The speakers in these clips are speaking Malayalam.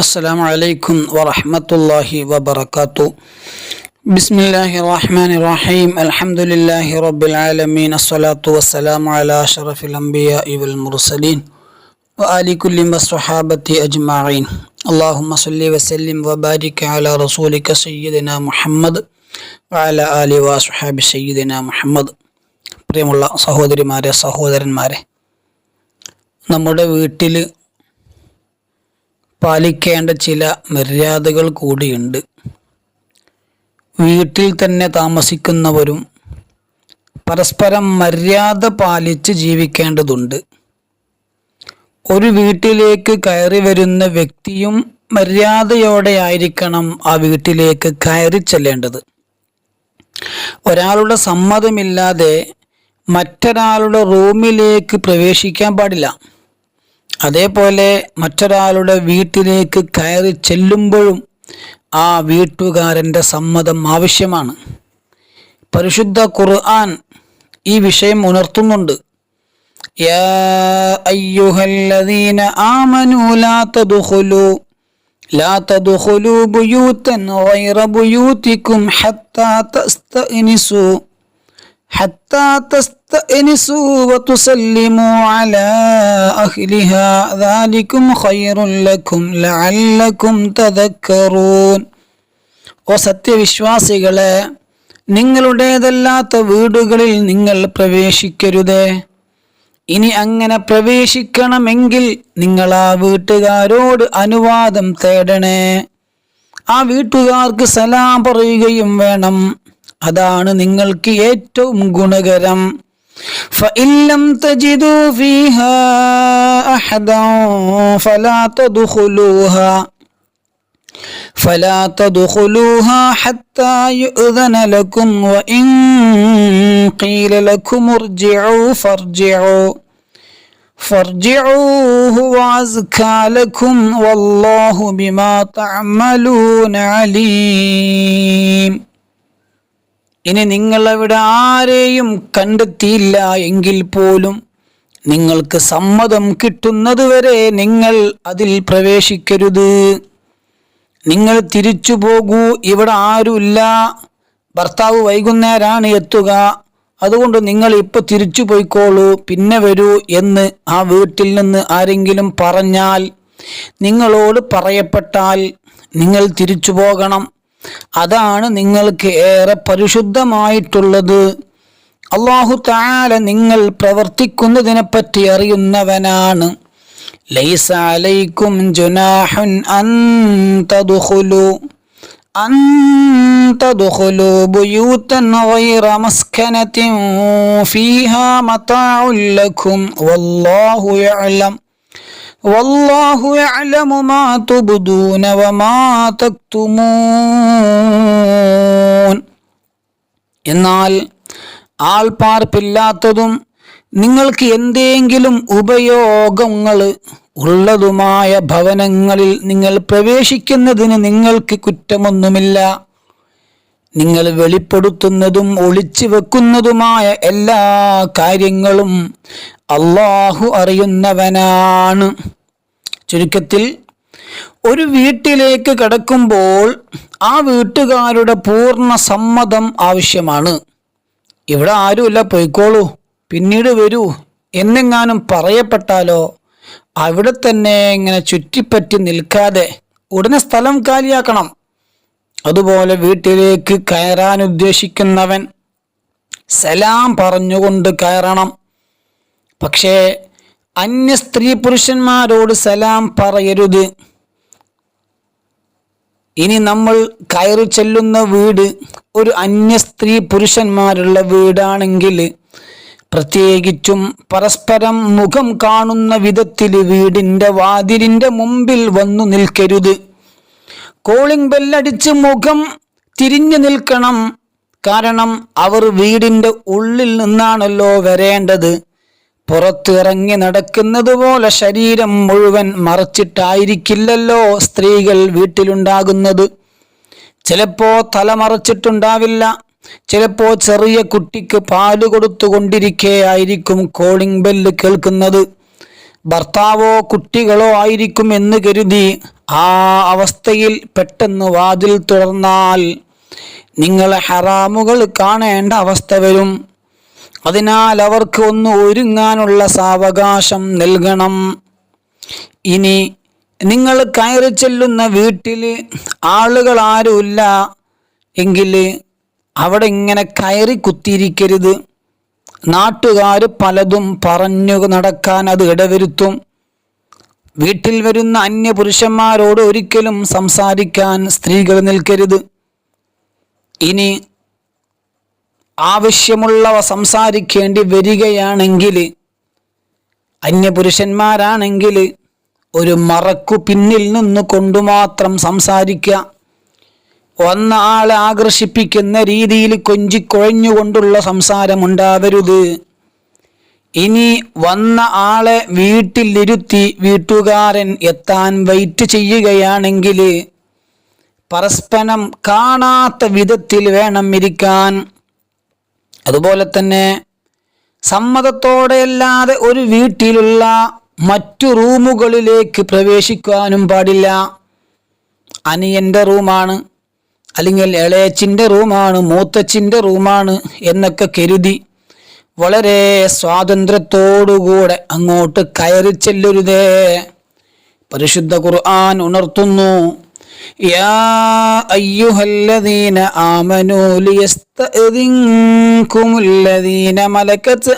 السلام عليكم ورحمة الله وبركاته بسم الله الرحمن الرحيم الحمد لله رب العالمين الصلاة والسلام على أشرف الأنبياء والمرسلين وآل كل والصحابة أجمعين اللهم صل وسلم وبارك على رسولك سيدنا محمد وعلى آله وأصحاب سيدنا محمد പ്രിയമുള്ള സഹോദരിമാരെ സഹോദരന്മാരെ നമ്മുടെ വീട്ടിൽ പാലിക്കേണ്ട ചില മര്യാദകൾ കൂടിയുണ്ട്. വീട്ടിൽ തന്നെ താമസിക്കുന്നവരും പരസ്പരം മര്യാദ പാലിച്ച് ജീവിക്കേണ്ടതുണ്ട്. ഒരു വീട്ടിലേക്ക് കയറി വരുന്ന വ്യക്തിയും മര്യാദയോടെ ആയിരിക്കണം ആ വീട്ടിലേക്ക് കയറി ചെല്ലേണ്ടത്. ഒരാളുടെ സമ്മതമില്ലാതെ മറ്റൊരാളുടെ റൂമിലേക്ക് പ്രവേശിക്കാൻ പാടില്ല. അതേപോലെ മറ്റൊരാളുടെ വീട്ടിലേക്ക് കയറി ചെല്ലുമ്പോഴും ആ വീട്ടുകാരന്റെ സമ്മതം ആവശ്യമാണ്. പരിശുദ്ധ ഖുർആൻ ഈ വിഷയം ഉണർത്തുന്നുണ്ട്. حتى تستأنسوا حتى تستأنسوا وتسلموا على أهلها ذلكم خير لكم لعلكم تذكرون ഓ സത്യവിശ്വാസികളെ നിങ്ങളുടേതല്ലാത്ത വീടുകളിൽ നിങ്ങൾ പ്രവേശിക്കരുതേ ഇനി അങ്ങനെ പ്രവേശിക്കണമെങ്കിൽ നിങ്ങൾ ആ വീട്ടുകാരോട് അനുവാദം തേടണേ ആ വീട്ടുകാർക്ക് സലാം പറയുകയും വേണം അതാണ് നിങ്ങൾക്ക് ഏറ്റവും ഗുണകരം فإن لم تجدوا فيها أحدا فلا تدخلوها فلا تدخلوها حتى يؤذن لكم وإن قيل لكم ارجعوا فارجعوا فارجعوا هو أزكى لكم والله بما تعملون عليم ഇനി നിങ്ങൾ അവിടെ ആരെയും കണ്ടെത്തിയില്ല എങ്കിൽ പോലും നിങ്ങൾക്ക് സമ്മതം കിട്ടുന്നതുവരെ നിങ്ങൾ അതിൽ പ്രവേശിക്കരുത്. നിങ്ങൾ തിരിച്ചു പോകൂ ഇവിടെ ആരുമില്ല. ഭർത്താവ് വൈകുന്നേരമാണ് എത്തുക. അതുകൊണ്ട് നിങ്ങൾ ഇപ്പോൾ തിരിച്ചു പോയിക്കോളൂ പിന്നെ വരൂ എന്ന് ആ വീട്ടിൽ നിന്ന് ആരെങ്കിലും പറഞ്ഞാൽ നിങ്ങളോട് പറയപ്പെട്ടാൽ നിങ്ങൾ തിരിച്ചു പോകണം. അതാണ് നിങ്ങൾക്ക് ഏറെ പരിശുദ്ധമായിട്ടുള്ളത്. അള്ളാഹു താല നിങ്ങൾ പ്രവർത്തിക്കുന്നതിനെപ്പറ്റി അറിയുന്നവനാണ്. ലൈസ അലൈക്കും ജുനാഹുൻ അന്തദുഖുലു അന്തദുഖുലു ബുയൂതൻ ഗൈറ മസ്കനതിൻ ഫീഹാ മതാഉ ലക്കും വല്ലാഹു യഅലം. والله يعلم والله يعلم ما تبدون وما تكتمون എന്നാൽ ആൾപ്പാർപ്പില്ലാത്തതും നിങ്ങൾക്ക് എന്തെങ്കിലും ഉപയോഗങ്ങൾ ഉള്ളതുമായ ഭവനങ്ങളിൽ നിങ്ങൾ പ്രവേശിക്കുന്നതിന് നിങ്ങൾക്ക് കുറ്റമൊന്നുമില്ല നിങ്ങൾ വെളിപ്പെടുത്തുന്നതും ഒളിച്ചു വെക്കുന്നതുമായ എല്ലാ കാര്യങ്ങളും അള്ളാഹു അറിയുന്നവനാണ്. ചുരുക്കത്തിൽ ഒരു വീട്ടിലേക്ക് കടക്കുമ്പോൾ ആ വീട്ടുകാരുടെ പൂർണ സമ്മതം ആവശ്യമാണ്. ഇവിടെ ആരുമില്ല പോയിക്കോളൂ പിന്നീട് വരൂ എന്നെങ്ങാനും പറയപ്പെട്ടാലോ അവിടെ തന്നെ ഇങ്ങനെ ചുറ്റിപ്പറ്റി നിൽക്കാതെ ഉടനെ സ്ഥലം കാലിയാക്കണം. അതുപോലെ വീട്ടിലേക്ക് കയറാൻ ഉദ്ദേശിക്കുന്നവൻ സലാം പറഞ്ഞുകൊണ്ട് കയറണം. പക്ഷേ അന്യ സ്ത്രീ പുരുഷന്മാരോട് സലാം പറയരുത്. ഇനി നമ്മൾ കയറി ചെല്ലുന്ന വീട് ഒരു അന്യ സ്ത്രീ പുരുഷന്മാരുള്ള വീടാണെങ്കിൽ പ്രത്യേകിച്ചും പരസ്പരം മുഖം കാണുന്ന വിധത്തിൽ വീടിന്റെ വാതിലിന്റെ മുമ്പിൽ വന്നു നിൽക്കരുത്. കോളിംഗ് ബെല്ലടിച്ച് മുഖം തിരിഞ്ഞു നിൽക്കണം. കാരണം അവർ വീടിന്റെ ഉള്ളിൽ നിന്നാണല്ലോ വരേണ്ടത്. പുറത്തിറങ്ങി നടക്കുന്നത് പോലെ ശരീരം മുഴുവൻ മറച്ചിട്ടായിരിക്കില്ലല്ലോ സ്ത്രീകൾ വീട്ടിലുണ്ടാകുന്നത്. ചിലപ്പോൾ തല മറച്ചിട്ടുണ്ടാവില്ല. ചിലപ്പോൾ ചെറിയ കുട്ടിക്ക് പാൽ കൊടുത്തുകൊണ്ടിരിക്കെ ആയിരിക്കും കോളിംഗ് ബെല്ല് കേൾക്കുന്നത്. ഭർത്താവോ കുട്ടികളോ ആയിരിക്കും എന്ന് കരുതി ആ അവസ്ഥയിൽ പെട്ടെന്ന് വാതിൽ തുറന്നാൽ നിങ്ങളെ ഹറാമുകൾ കാണേണ്ട അവസ്ഥ വരും. അതിനാൽ അവർക്ക് ഒന്ന് ഒരുങ്ങാനുള്ള സാവകാശം നൽകണം. ഇനി നിങ്ങൾ കയറി ചെല്ലുന്ന വീട്ടിൽ ആളുകൾ ആരുമില്ല. എങ്കിൽ അവിടെ ഇങ്ങനെ കയറി കുത്തിയിരിക്കരുത്. നാട്ടുകാർ പലതും പറഞ്ഞു നടക്കാൻ അത് ഇടവരുത്തും. വീട്ടിൽ വരുന്ന അന്യപുരുഷന്മാരോട് ഒരിക്കലും സംസാരിക്കാൻ സ്ത്രീകൾ നിൽക്കരുത്. ഇനി ആവശ്യമുള്ളവ സംസാരിക്കേണ്ടി വരികയാണെങ്കിൽ അന്യപുരുഷന്മാരാണെങ്കിൽ ഒരു മറക്കു പിന്നിൽ നിന്ന് കൊണ്ടുമാത്രം സംസാരിക്കുക. വന്ന ആളെ ആകർഷിപ്പിക്കുന്ന രീതിയിൽ കൊഞ്ചിക്കൊഴഞ്ഞുകൊണ്ടുള്ള സംസാരമുണ്ടാവരുത്. ഇനി വന്ന ആളെ വീട്ടിലിരുത്തി വീട്ടുകാരൻ എത്താൻ വെയിറ്റ് ചെയ്യുകയാണെങ്കിൽ പരസ്പരം കാണാത്ത വിധത്തിൽ വേണം ഇരിക്കാൻ. അതുപോലെ തന്നെ സമ്മതത്തോടെയല്ലാതെ ഒരു വീട്ടിലുള്ള മറ്റു റൂമുകളിലേക്ക് പ്രവേശിക്കാനും പാടില്ല. അനിയന്റെ റൂമാണ്. അല്ലെങ്കിൽ ഇളയച്ചിന്റെ റൂമാണ് മൂത്തച്ചിന്റെ റൂമാണ് എന്നൊക്കെ കരുതി വളരെ സ്വാതന്ത്ര്യത്തോടുകൂടെ അങ്ങോട്ട് കയറി ചെല്ലരുതേ. പരിശുദ്ധ ഖുർആൻ ഉണർത്തുന്നു യാ അയ്യുഹല്ലദീന ആമനൂ മലകത്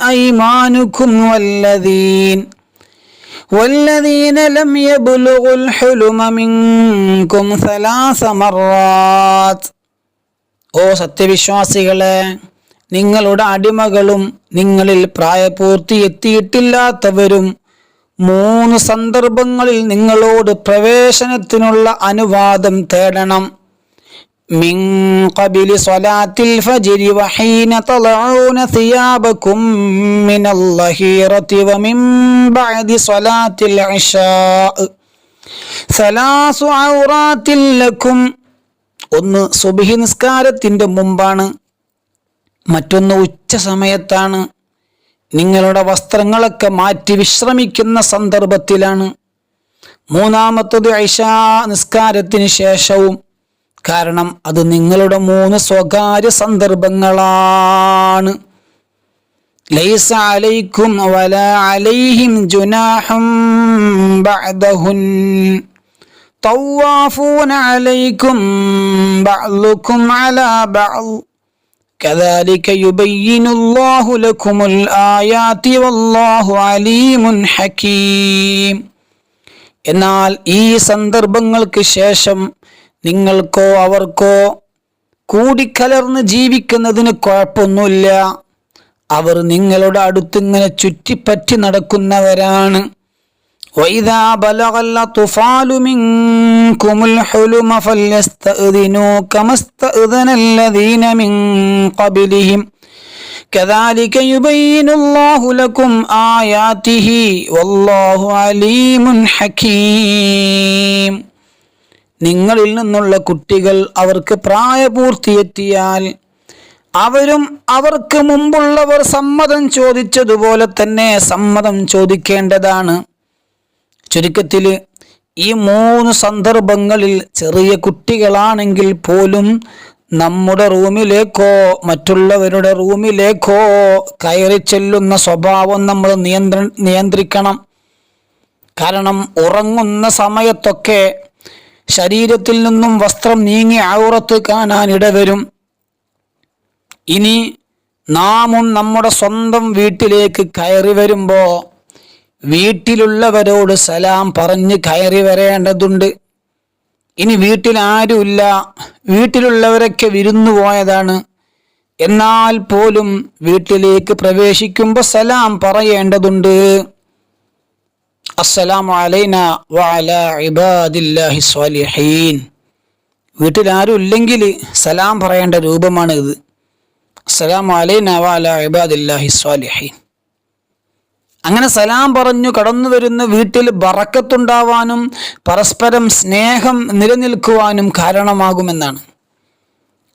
والذين لم يبلغوا الحلم منكم ثلاث مرات ഓ സത്യവിശ്വാസികളെ നിങ്ങളുടെ അടിമകളും നിങ്ങളിൽ പ്രായപൂർത്തി എത്തിയിട്ടില്ലാത്തവരും മൂന്ന് സന്ദർഭങ്ങളിൽ നിങ്ങളോട് പ്രവേശനത്തിനുള്ള അനുവാദം തേടണം من قبل صلاة الفجر وحين تضعون ثيابكم من الظهيرة ومن بعد صلاة العشاء ثلاث عورات لكم ഒന്ന് സുബഹി നിസ്കാരത്തിൻ്റെ മുമ്പാണ് മറ്റൊന്ന് ഉച്ച സമയത്താണ് നിങ്ങളുടെ വസ്ത്രങ്ങളൊക്കെ മാറ്റി വിശ്രമിക്കുന്ന സന്ദർഭത്തിലാണ് മൂന്നാമത്തത് ഐഷാ നിസ്കാരത്തിന് ശേഷവും കാരണം അത് നിങ്ങളുടെ മൂന്ന് സ്വകാര്യ സന്ദർഭങ്ങളാണ് ലൈസ അലൈക്കും വല അലൈഹിം ജുനാഹും ബഅദഹുൻ طوافون عليكم بعضكم على بعض كذلك يبين الله لكم الآيات والله عليم حكيم എന്നാൽ ഈ സന്ദർഭങ്ങൾക്ക് ശേഷം നിങ്ങൾക്കോ അവർക്കോ കൂടിക്കലർന്ന് ജീവിക്കുന്നതിന് കുഴപ്പമൊന്നുമില്ല അവർ നിങ്ങളുടെ അടുത്തിങ്ങനെ ചുറ്റിപ്പറ്റി നടക്കുന്നവരാണ് وإذا بلغ الأطفال منكم الحلم فليستأذنوا كما استأذن الذين من قبلهم كذلك يبين الله لكم آياته والله عليم حكيم നിങ്ങളിൽ നിന്നുള്ള കുട്ടികൾ അവർക്ക് പ്രായപൂർത്തിയെത്തിയാൽ അവരും അവർക്ക് മുമ്പുള്ളവർ സമ്മതം ചോദിച്ചതുപോലെ തന്നെ സമ്മതം ചോദിക്കേണ്ടതാണ്. ചുരുക്കത്തിൽ ഈ മൂന്ന് സന്ദർഭങ്ങളിൽ ചെറിയ കുട്ടികളാണെങ്കിൽ പോലും നമ്മുടെ റൂമിലേക്കോ മറ്റുള്ളവരുടെ റൂമിലേക്കോ കയറി ചെല്ലുന്ന സ്വഭാവം നമ്മൾ നിയന്ത്ര നിയന്ത്രിക്കണം. കാരണം ഉറങ്ങുന്ന സമയത്തൊക്കെ ശരീരത്തിൽ നിന്നും വസ്ത്രം നീങ്ങി ഔറത്ത് കാണാൻ ഇടവരും. ഇനി നാമും നമ്മുടെ സ്വന്തം വീട്ടിലേക്ക് കയറി വരുമ്പോൾ വീട്ടിലുള്ളവരോട് സലാം പറഞ്ഞ് കയറി വരേണ്ടതുണ്ട്. ഇനി വീട്ടിലാരുമില്ല വീട്ടിലുള്ളവരൊക്കെ വിരുന്നു പോയതാണ്. എന്നാൽ പോലും വീട്ടിലേക്ക് പ്രവേശിക്കുമ്പോൾ സലാം പറയേണ്ടതുണ്ട്. അസ്സലാമു അലൈന വഅല ഇബാദില്ലാഹി സ്വാലിഹീൻ. വീട്ടിൽ ആരും ഇല്ലെങ്കിൽ സലാം പറയേണ്ട രൂപമാണ് ഇത്. അസ്സലാമു അലൈന വഅല ഇബാദില്ലാഹി സ്വാലിഹീൻ. അങ്ങനെ സലാം പറഞ്ഞു കടന്നു വരുന്ന വീട്ടിൽ ബറക്കത്തുണ്ടാവാനും പരസ്പരം സ്നേഹം നിലനിൽക്കുവാനും കാരണമാകുമെന്നാണ്.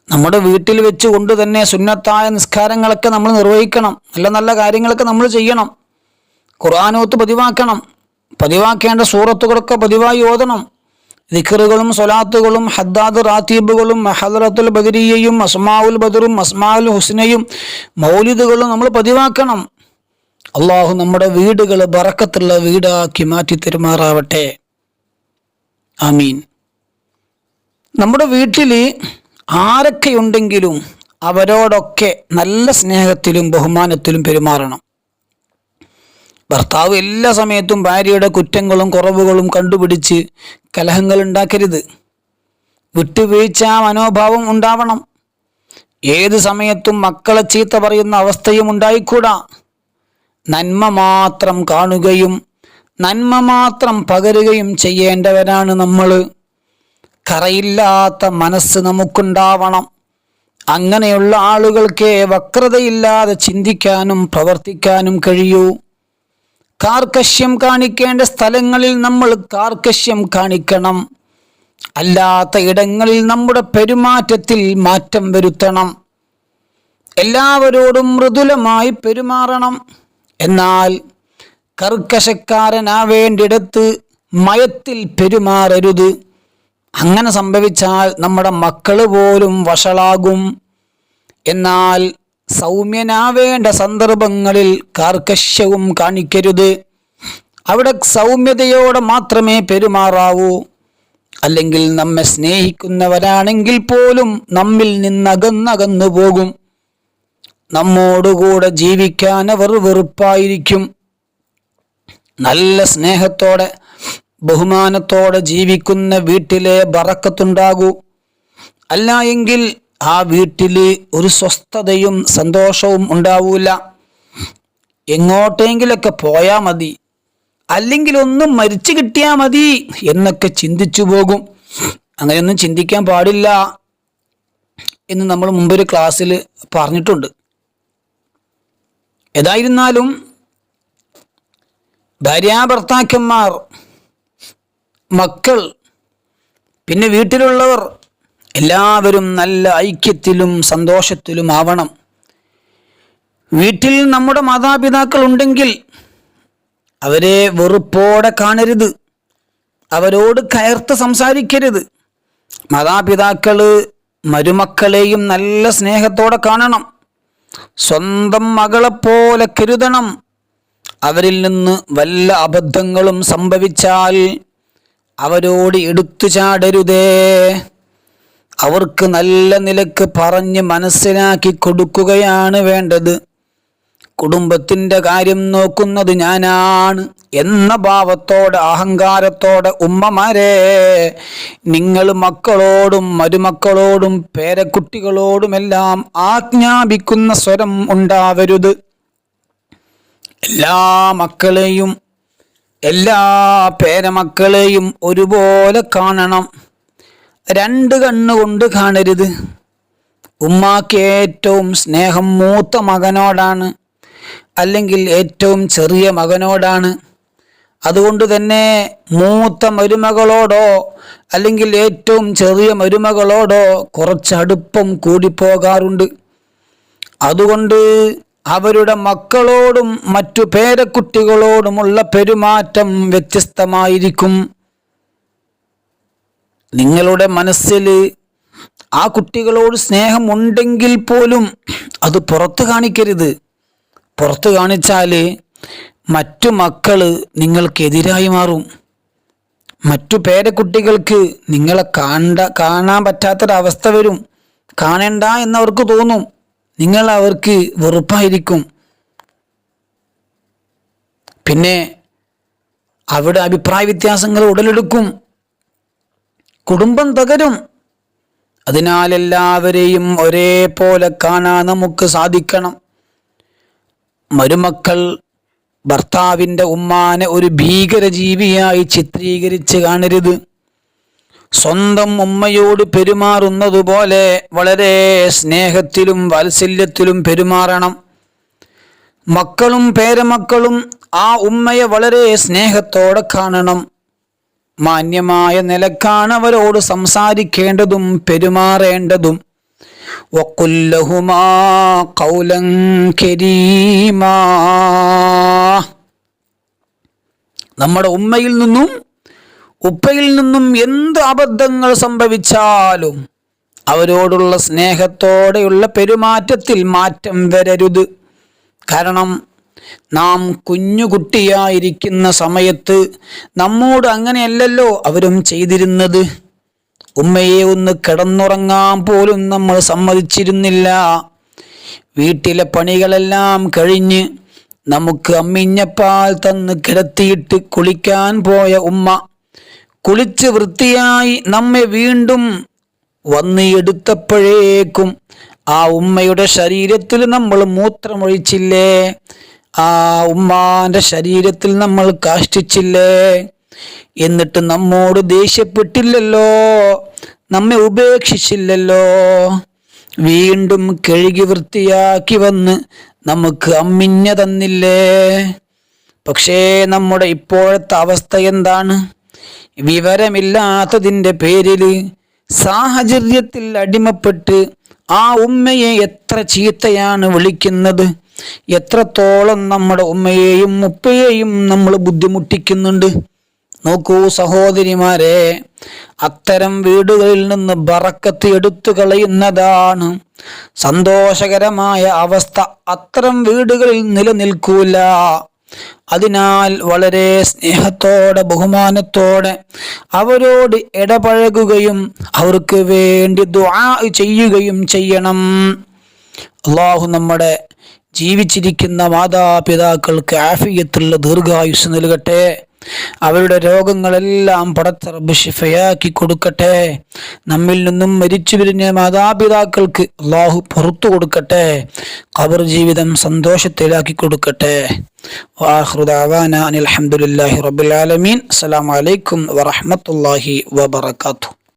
നമ്മുടെ വീട്ടിൽ വെച്ച് കൊണ്ട് തന്നെ സുന്നത്തായ നിസ്കാരങ്ങളൊക്കെ നമ്മൾ നിർവഹിക്കണം. നല്ല നല്ല കാര്യങ്ങളൊക്കെ നമ്മൾ ചെയ്യണം. ഖുർആാനോത്ത് പതിവാക്കണം. പതിവാക്കേണ്ട സൂറത്തുകളൊക്കെ പതിവായി ഓതണം. ദിഖറുകളും സൊലാത്തുകളും ഹദ്ദാദ് റാത്തീബുകളും ഹദറത്തുൽ ബദരിയയും അസ്മാവുൽ ബദറും അസ്മാവുൽ ഹുസ്നയും മൗലിദുകളും നമ്മൾ പതിവാക്കണം. അള്ളാഹു നമ്മുടെ വീടുകൾ ബറക്കത്തുള്ള വീടാക്കി മാറ്റി തെരുമാറാവട്ടെ. ആമീൻ. നമ്മുടെ വീട്ടിൽ ആരൊക്കെയുണ്ടെങ്കിലും അവരോടൊക്കെ നല്ല സ്നേഹത്തിലും ബഹുമാനത്തിലും പെരുമാറണം. ഭർത്താവ് എല്ലാ സമയത്തും ഭാര്യയുടെ കുറ്റങ്ങളും കുറവുകളും കണ്ടുപിടിച്ച് കലഹങ്ങൾ ഉണ്ടാക്കരുത്. വിട്ടുവീഴ്ച മനോഭാവം ഉണ്ടാവണം. ഏത് സമയത്തും മക്കളെ ചീത്ത പറയുന്ന അവസ്ഥയും ഉണ്ടായിക്കൂടാ. നന്മ മാത്രം കാണുകയും നന്മ മാത്രം പകരുകയും ചെയ്യേണ്ടവരാണ് നമ്മൾ കറയില്ലാത്ത മനസ്സ് നമുക്കുണ്ടാവണം. അങ്ങനെയുള്ള ആളുകൾക്ക് വക്രതയില്ലാതെ ചിന്തിക്കാനും പ്രവർത്തിക്കാനും കഴിയൂ. കാർക്കശ്യം കാണിക്കേണ്ട സ്ഥലങ്ങളിൽ നമ്മൾ കാർക്കശ്യം കാണിക്കണം. അല്ലാത്ത ഇടങ്ങളിൽ നമ്മുടെ പെരുമാറ്റത്തിൽ മാറ്റം വരുത്തണം. എല്ലാവരോടും മൃദുലമായി പെരുമാറണം. എന്നാൽ കർക്കശക്കാരനാവേണ്ടിടത്ത് മയത്തിൽ പെരുമാറരുത്. അങ്ങനെ സംഭവിച്ചാൽ നമ്മുടെ മക്കൾ പോലും വഷളാകും. എന്നാൽ സൗമ്യനാവേണ്ട സന്ദർഭങ്ങളിൽ കാർക്കശ്യവും കാണിക്കരുത്. അവിടെ സൗമ്യതയോടെ മാത്രമേ പെരുമാറാവൂ. അല്ലെങ്കിൽ നമ്മെ സ്നേഹിക്കുന്നവരാണെങ്കിൽ പോലും നമ്മിൽ നിന്നകന്നകന്നു പോകും. നമ്മോടുകൂടെ ജീവിക്കാൻ അവർ വെറുപ്പായിരിക്കും. നല്ല സ്നേഹത്തോടെ ബഹുമാനത്തോടെ ജീവിക്കുന്ന വീട്ടിലെ ബറക്കത്തുണ്ടാകൂ അല്ല എങ്കിൽ ആ വീട്ടിൽ ഒരു സ്വസ്ഥതയും സന്തോഷവും ഉണ്ടാവൂല. എങ്ങോട്ടെങ്കിലൊക്കെ പോയാൽ മതി. അല്ലെങ്കിൽ ഒന്നും മരിച്ചു കിട്ടിയാൽ മതി എന്നൊക്കെ ചിന്തിച്ചു പോകും. അങ്ങനെയൊന്നും ചിന്തിക്കാൻ പാടില്ല എന്ന് നമ്മൾ മുമ്പൊരു ക്ലാസ്സിൽ പറഞ്ഞിട്ടുണ്ട്. ഏതായിരുന്നാലും ഭാര്യാഭർത്താക്കന്മാർ മക്കൾ പിന്നെ വീട്ടിലുള്ളവർ എല്ലാവരും നല്ല ഐക്യത്തിലും സന്തോഷത്തിലും ആവണം. വീട്ടിൽ നമ്മുടെ മാതാപിതാക്കൾ ഉണ്ടെങ്കിൽ അവരെ വെറുപ്പോടെ കാണരുത്. അവരോട് കയർത്ത് സംസാരിക്കരുത്. മാതാപിതാക്കൾ മരുമക്കളെയും നല്ല സ്നേഹത്തോടെ കാണണം. സ്വന്തം മകളെപ്പോലെ കരുതണം. അവരിൽ നിന്ന് വല്ല അബദ്ധങ്ങളും സംഭവിച്ചാൽ അവരോട് എടുത്തു ചാടരുതേ. അവർക്ക് നല്ല നിലയ്ക്ക് പറഞ്ഞ് മനസ്സിലാക്കി കൊടുക്കുകയാണ് വേണ്ടത്. കുടുംബത്തിന്റെ കാര്യം നോക്കുന്നത് ഞാനാണ് എന്ന ഭാവത്തോടെ അഹങ്കാരത്തോടെ ഉമ്മമാരെ നിങ്ങൾ മക്കളോടും മരുമക്കളോടും പേരക്കുട്ടികളോടുമെല്ലാം ആജ്ഞാപിക്കുന്ന സ്വരം ഉണ്ടാവരുത്. എല്ലാ മക്കളെയും എല്ലാ പേരമക്കളെയും ഒരുപോലെ കാണണം. രണ്ട് കണ്ണുകൊണ്ട് കാണരുത്. ഉമ്മാക്ക് ഏറ്റവും സ്നേഹം മൂത്ത മകനോടാണ് അല്ലെങ്കിൽ ഏറ്റവും ചെറിയ മകനോടാണ്. അതുകൊണ്ട് തന്നെ മൂത്ത മരുമകളോടോ അല്ലെങ്കിൽ ഏറ്റവും ചെറിയ മരുമകളോടോ കുറച്ചടുപ്പം കൂടിപ്പോകാറുണ്ട് അതുകൊണ്ട് അവരുടെ മക്കളോടും മറ്റു പേരക്കുട്ടികളോടുമുള്ള പെരുമാറ്റം വ്യത്യസ്തമായിരിക്കും. നിങ്ങളുടെ മനസ്സിൽ ആ കുട്ടികളോട് സ്നേഹമുണ്ടെങ്കിൽ പോലും അത് പുറത്ത് കാണിക്കരുത്. പുറത്ത് കാണിച്ചാൽ മറ്റു മക്കൾ നിങ്ങൾക്കെതിരായി മാറും. മറ്റു പേരക്കുട്ടികൾക്ക് നിങ്ങളെ കാണ്ട കാണാൻ പറ്റാത്തൊരവസ്ഥ വരും. കാണണ്ട എന്നവർക്ക് തോന്നും. നിങ്ങൾ അവർക്ക് വെറുപ്പായിരിക്കും. പിന്നെ അവിടെ അഭിപ്രായ വ്യത്യാസങ്ങൾ ഉടലെടുക്കും. കുടുംബം തകരും. അതിനാൽ എല്ലാവരെയും ഒരേപോലെ കാണാൻ നമുക്ക് സാധിക്കണം. മരുമക്കൾ ഭർത്താവിന്റെ ഉമ്മാനെ ഒരു ഭീകര ജീവിയായി ചിത്രീകരിച്ച് കാണരുത്. സ്വന്തം ഉമ്മയോട് പെരുമാറുന്നതുപോലെ വളരെ സ്നേഹത്തിലും വാത്സല്യത്തിലും പെരുമാറണം. മക്കളും പേരമക്കളും ആ ഉമ്മയെ വളരെ സ്നേഹത്തോടെ കാണണം. മാന്യമായ നിലക്കാണ് അവരോട് സംസാരിക്കേണ്ടതും പെരുമാറേണ്ടതും. കരീമാ. നമ്മുടെ ഉമ്മയിൽ നിന്നും ഉപ്പയിൽ നിന്നും എന്ത് അബദ്ധങ്ങൾ സംഭവിച്ചാലും അവരോടുള്ള സ്നേഹത്തോടെയുള്ള പെരുമാറ്റത്തിൽ മാറ്റം വരരുത്. കാരണം നാം കുഞ്ഞുകുട്ടിയായിരിക്കുന്ന സമയത്ത് നമ്മോട് അങ്ങനെയല്ലല്ലോ അവരും ചെയ്തിരുന്നത്. ഉമ്മയെ ഒന്ന് കിടന്നുറങ്ങാൻ പോലും നമ്മൾ സമ്മതിച്ചിരുന്നില്ല. വീട്ടിലെ പണികളെല്ലാം കഴിഞ്ഞ് നമുക്ക് അമ്മിഞ്ഞപ്പാൽ തന്ന് കിടത്തിയിട്ട് കുളിക്കാൻ പോയ ഉമ്മ കുളിച്ച് വൃത്തിയായി നമ്മെ വീണ്ടും വന്ന് എടുത്തപ്പോഴേക്കും ആ ഉമ്മയുടെ ശരീരത്തിൽ നമ്മൾ മൂത്രമൊഴിച്ചില്ലേ? ആ ഉമ്മാന്റെ ശരീരത്തിൽ നമ്മൾ കാഷ്ടിച്ചില്ലേ? എന്നിട്ട് നമ്മോട് ദേഷ്യപ്പെട്ടില്ലല്ലോ. നമ്മെ ഉപേക്ഷിച്ചില്ലല്ലോ. വീണ്ടും കഴുകി വൃത്തിയാക്കി വന്ന് നമുക്ക് അമ്മിഞ്ഞ തന്നില്ലേ? പക്ഷേ നമ്മുടെ ഇപ്പോഴത്തെ അവസ്ഥ എന്താണ്? വിവരമില്ലാത്തതിന്റെ പേരിൽ സാഹചര്യത്തിൽ അടിമപ്പെട്ട് ആ ഉമ്മയെ എത്ര ചീത്തയാണ് വിളിക്കുന്നത്? എത്രത്തോളം നമ്മുടെ ഉമ്മയെയും ഉപ്പയെയും നമ്മൾ ബുദ്ധിമുട്ടിക്കുന്നുണ്ട്? നോക്കൂ സഹോദരിമാരെ അത്തരം വീടുകളിൽ നിന്ന് ബറക്കത്ത് എടുത്തു കളയുന്നതാണ് സന്തോഷകരമായ അവസ്ഥ. അത്തരം വീടുകളിൽ നിലനിൽക്കൂല. അതിനാൽ വളരെ സ്നേഹത്തോടെ ബഹുമാനത്തോടെ അവരോട് ഇടപഴകുകയും അവർക്ക് വേണ്ടി ദുആ ചെയ്യുകയും ചെയ്യണം. അള്ളാഹു നമ്മുടെ ജീവിച്ചിരിക്കുന്ന മാതാപിതാക്കൾക്ക് ആഫിയത്തുള്ള ദീർഘായുസ് നൽകട്ടെ. അവരുടെ രോഗങ്ങളെല്ലാം പടത്തറബ് ഷിഫയാക്കി കൊടുക്കട്ടെ. നമ്മിൽ നിന്നും മരിച്ചു പിരിഞ്ഞ മാതാപിതാക്കൾക്ക് അള്ളാഹു പുറത്തു കൊടുക്കട്ടെ. ഖബർ ജീവിതം സന്തോഷത്തിലാക്കി കൊടുക്കട്ടെ. വാഹൃദാവാന അനിൽ അലഹമുല്ലാഹി റബുലാലമീൻ അസ്സലാമലൈക്കും വറഹമത്തല്ലാഹി വബർക്കാത്തു